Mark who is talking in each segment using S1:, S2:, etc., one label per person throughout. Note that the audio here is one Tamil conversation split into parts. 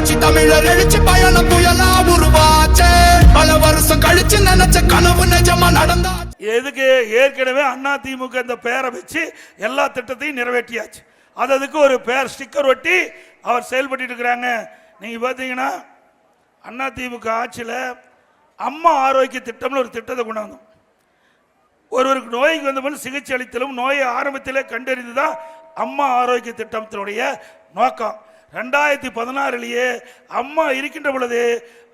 S1: புரட்சி தமிழர் எழுச்சி பயணம் புயலா உருவாச்சே. பல வருஷம் கழிச்சு நினைச்ச கனவு நிஜமா நடந்தா
S2: எதுக்கு ஏற்கனவே அண்ணா திமுக இந்த பேரை வச்சு எல்லா திட்டத்தையும் நிறைவேற்றியாச்சு. அது அதுக்கு ஒரு பேர் ஸ்டிக்கர் ஒட்டி அவர் செயல்பட்டு இருக்கிறாங்க. நீங்க பார்த்தீங்கன்னா அண்ணா திமுக ஆட்சியில் அம்மா ஆரோக்கிய திட்டம்னு ஒரு திட்டத்தை கொண்டு வந்தோம். ஒருவருக்கு நோய்க்கு வந்தபோது சிகிச்சை அளித்தலும் நோயை ஆரம்பத்திலே கண்டறிந்து தான் அம்மா ஆரோக்கிய திட்டத்தினுடைய நோக்கம். ரெண்டாயிரத்தி பதினாறுலேயே அம்மா இருக்கின்ற பொழுது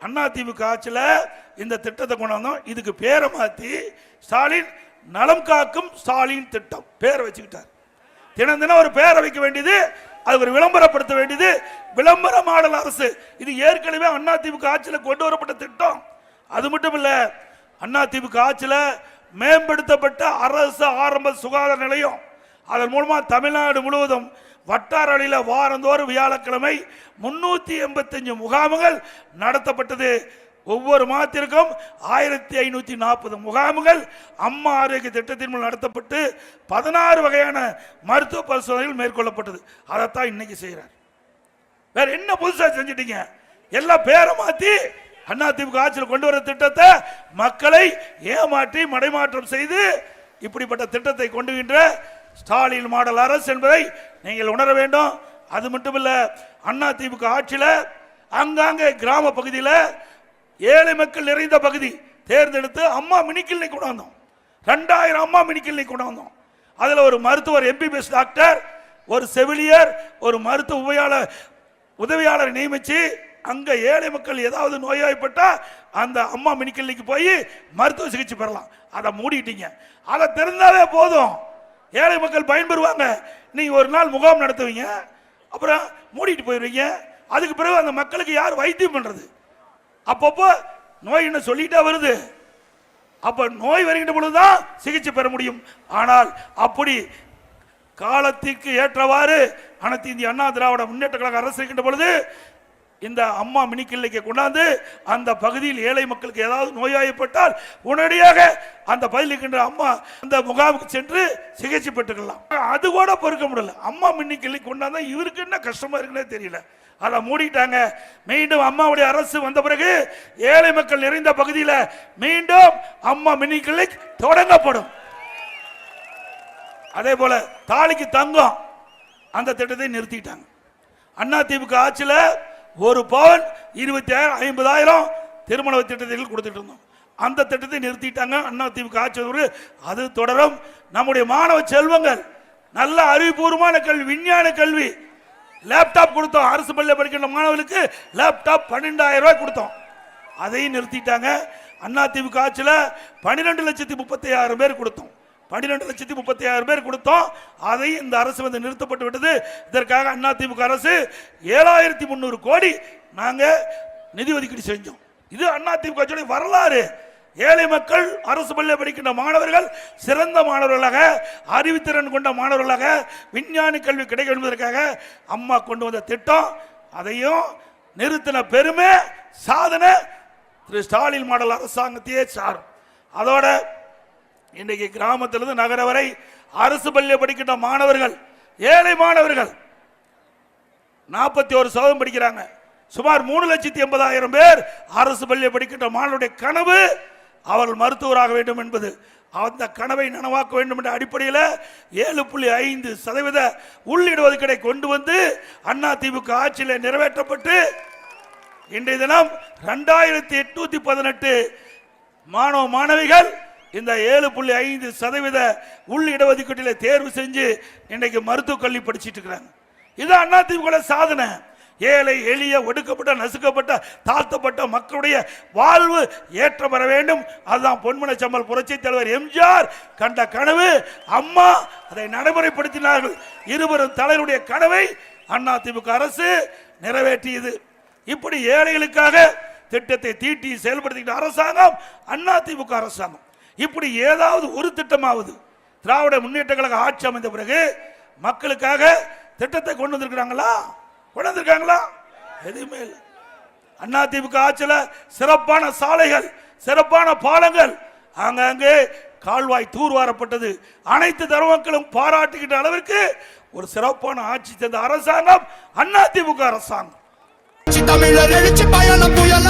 S2: அண்ணா திமுக ஆட்சியில் இந்த திட்டத்தை கொண்டு வந்தோம். இதுக்கு பேரை மாற்றி ஸ்டாலின் நலம் காக்கும் ஸ்டாலின் திட்டம். பேரை வச்சுக்கிட்டார். தினம் தினம் ஒரு பேரை வைக்க வேண்டியது அது ஒரு விளம்பரப்படுத்த வேண்டியது விளம்பர மாடல் அரசு. இது ஏற்கனவே அண்ணா திமுக ஆட்சியில் கொண்டு வரப்பட்ட திட்டம். அது மட்டும் இல்லை அண்ணா திமுக ஆட்சியில் மேம்படுத்தப்பட்ட அரசு ஆரம்ப சுகாதார நிலையம். அதன் மூலமாக தமிழ்நாடு முழுவதும் வட்டார அளவில் வாரந்தோறும் வியாழக்கிழமை முன்னூற்றி எண்பத்தஞ்சு முகாம்கள் நடத்தப்பட்டது. ஒவ்வொரு மாதத்திற்கும் ஆயிரத்தி ஐநூற்றி நாற்பது முகாம்கள் அம்மா ஆரோக்கிய திட்டத்தின் மூலம் நடத்தப்பட்டு பதினாறு வகையான மருத்துவ பரிசோதனைகள் மேற்கொள்ளப்பட்டது. அதைத்தான் இன்னைக்கு செய்கிறார் வேற என்ன புதுசாக செஞ்சிட்டீங்க? எல்லாம் பேரை மாற்றி அண்ணா திமுக ஆட்சியில் கொண்டு வர திட்டத்தை மக்களை ஏமாற்றி மடைமாற்றம் செய்து இப்படிப்பட்ட திட்டத்தை கொண்டுகின்ற ஸ்டாலின் மாடல் அரசு என்பதை நீங்கள் உணர வேண்டும். அது மட்டுமல்ல அண்ணா திமுக ஆட்சியில் அங்காங்கே கிராம பகுதியில் ஏழை மக்கள் நிறைந்த பகுதி தேர்ந்தெடுத்து அம்மா மினி கொண்டாந்தோம் கொண்டு வந்தோம். ரெண்டாயிரம் அம்மா மினி கொண்டு வந்தோம். அதில் ஒரு மருத்துவர் எம்பிபிஎஸ் டாக்டர் ஒரு செவிலியர் ஒரு மருத்துவ உபயாளர் உதவியாளர் நியமித்து அங்கே ஏழை மக்கள் ஏதாவது நோய்வாய்ப்பட்டா அந்த அம்மா மினி போய் மருத்துவ சிகிச்சை பெறலாம். அதை மூடிட்டீங்க. அதை தெரிந்தாலே போதும். ஏழை மக்கள் பயன்பெறுவாங்க. நீங்கள் ஒரு நாள் முகாம் நடத்துவீங்க. அப்புறம் மூடிட்டு போயிடுவீங்க. அதுக்கு பிறகு அந்த மக்களுக்கு யார் வைத்தியம் பண்ணுறது அப்பப்போ நோய் என்ன சொல்லிட்டா வருது. அப்போ நோய் வருகின்ற பொழுதுதான் சிகிச்சை பெற முடியும். ஆனால் அப்படி காலத்திற்கு ஏற்றவாறு அனைத்து இந்திய அண்ணா திராவிட முன்னேற்ற கழக அரசு இருக்கின்ற பொழுது இந்த அம்மா மினி கிளினிக்கை கொண்டாந்து அந்த பகுதியில் ஏழை மக்களுக்கு ஏதாவது நோயாய்ப்பட்டால் உடனடியாக அந்த பகுதியில் இருக்கின்ற அம்மா அந்த முகாமுக்கு சென்று சிகிச்சை பெற்றுக்கலாம். அது கூட பொறுக்க முடியல. அம்மா மினி கிளினிக் கொண்டாந்தா இவருக்கு என்ன கஷ்டமா இருக்குன்னே தெரியல. அதை மூடிட்டாங்க. மீண்டும் அம்மாவுடைய அரசு வந்த பிறகு ஏழை மக்கள் நிறைந்த பகுதியில் மீண்டும் அம்மா மினி கிளினிக் தொடங்கப்படும். அதே போல தாலிக்கு தங்கம் அந்த திட்டத்தை நிறுத்திட்டாங்க. அண்ணா திமுக ஆட்சியில் ஒரு பவுன் இருபத்தி ஆயிரம் ஐம்பதாயிரம் திருமண திட்டத்தில் கொடுத்துட்டு இருந்தோம். அந்த திட்டத்தை நிறுத்திட்டாங்க. அண்ணா திமுக ஆட்சி அது தொடரும். நம்முடைய மாணவ செல்வங்கள் நல்ல அறிவுபூர்வமான கல்வி விஞ்ஞான கல்வி. லேப்டாப் கொடுத்தோம். அரசு பள்ளியில் படிக்கின்ற மாணவர்களுக்கு லேப்டாப் பன்னெண்டாயிரம் ரூபாய் கொடுத்தோம். அதையும் நிறுத்திட்டாங்க. அண்ணா ஆட்சியில் பன்னிரெண்டு லட்சத்தி முப்பத்தி ஆயிரம் பேர் கொடுத்தோம். பன்னிரெண்டு லட்சத்தி முப்பத்தி ஆயிரம் பேர் கொடுத்தோம். அதை இந்த அரசு வந்து நிறுத்தப்பட்டு விட்டது. இதற்காக அண்ணா திமுக அரசு ஏழாயிரத்தி முந்நூறு கோடி நாங்கள் நிதி ஒதுக்கீடு செஞ்சோம். இது அண்ணா திமுக வரலாறு. ஏழை மக்கள் அரசு பள்ளியில் படிக்கின்ற மாணவர்கள் சிறந்த மாணவர்களாக அறிவுத்திறன் கொண்ட மாணவர்களாக விஞ்ஞானி கல்வி கிடைக்க என்பதற்காக அம்மா கொண்டு வந்த திட்டம். அதையும் நிறுத்தின பெருமை சாதனை திரு ஸ்டாலின் மாடல் அரசாங்கத்தையே சாரும். அதோட இன்றைக்கு கிராமத்திலிருந்து நகர வரை அரசு பள்ளியில் படிக்கின்ற மாணவர்கள் ஏழை மாணவர்கள் நாற்பத்தி ஒரு சதவீதம் படிக்கிறாங்க. சுமார் மூணு லட்சத்தி எண்பதாயிரம் பேர் அரசு பள்ளியில் படிக்கின்ற மாணவருடைய கனவு அவர்கள் மருத்துவராக வேண்டும் என்பது. அந்த கனவை நனவாக்க வேண்டும் என்ற அடிப்படையில் ஏழு புள்ளி ஐந்து சதவீத உள்ளிடுவதுக்கடை கொண்டு வந்து அண்ணா திமுக ஆட்சியில் நிறைவேற்றப்பட்டு இன்றைய தினம் ரெண்டாயிரத்தி எட்நூத்தி பதினெட்டு மாணவ மாணவிகள் இந்த ஏழு புள்ளி ஐந்து சதவீத உள் இடஒதுக்கீட்டில் தேர்வு செஞ்சு இன்னைக்கு மருத்துவக் கல்வி படிச்சிட்டு இருக்கிறாங்க. இது அதிமுக சாதனை. ஏழை எளிய ஒடுக்கப்பட்ட நசுக்கப்பட்ட தாழ்த்தப்பட்ட மக்களுடைய வாழ்வு ஏற்றம் பெற வேண்டும். அதுதான் பொன்மன சம்பல் புரட்சி தலைவர் எம்ஜிஆர் கண்ட கனவு. அம்மா அதை நடைமுறைப்படுத்தினார்கள். இருவரும் தலைவருடைய கனவை அதிமுக அரசு நிறைவேற்றியது. இப்படி ஏழைகளுக்காக திட்டத்தை தீட்டி செயல்படுத்திக்கிட்ட அரசாங்கம் அதிமுக அரசாங்கம். இப்படி ஏதாவது ஒரு திட்டமாவது திராவிட முன்னேற்ற கழக ஆட்சி அமைந்த பிறகு மக்களுக்காக திட்டத்தை கொண்டு வந்திருக்கிறாங்களா? கொண்டு வந்திருக்காங்களா? எதுவுமே இல்லை. திமுக ஆட்சியில் சிறப்பான சாலைகள் சிறப்பான பாலங்கள் ஆங்காங்கே கால்வாய் தூர்வாரப்பட்டது. அனைத்து தரமக்களும் பாராட்டுகின்ற அளவிற்கு ஒரு சிறப்பான ஆட்சி தந்த அரசாங்கம் அதிமுக அரசாங்கம்.
S1: தமிழர் எழுச்சி பயணம் புயல்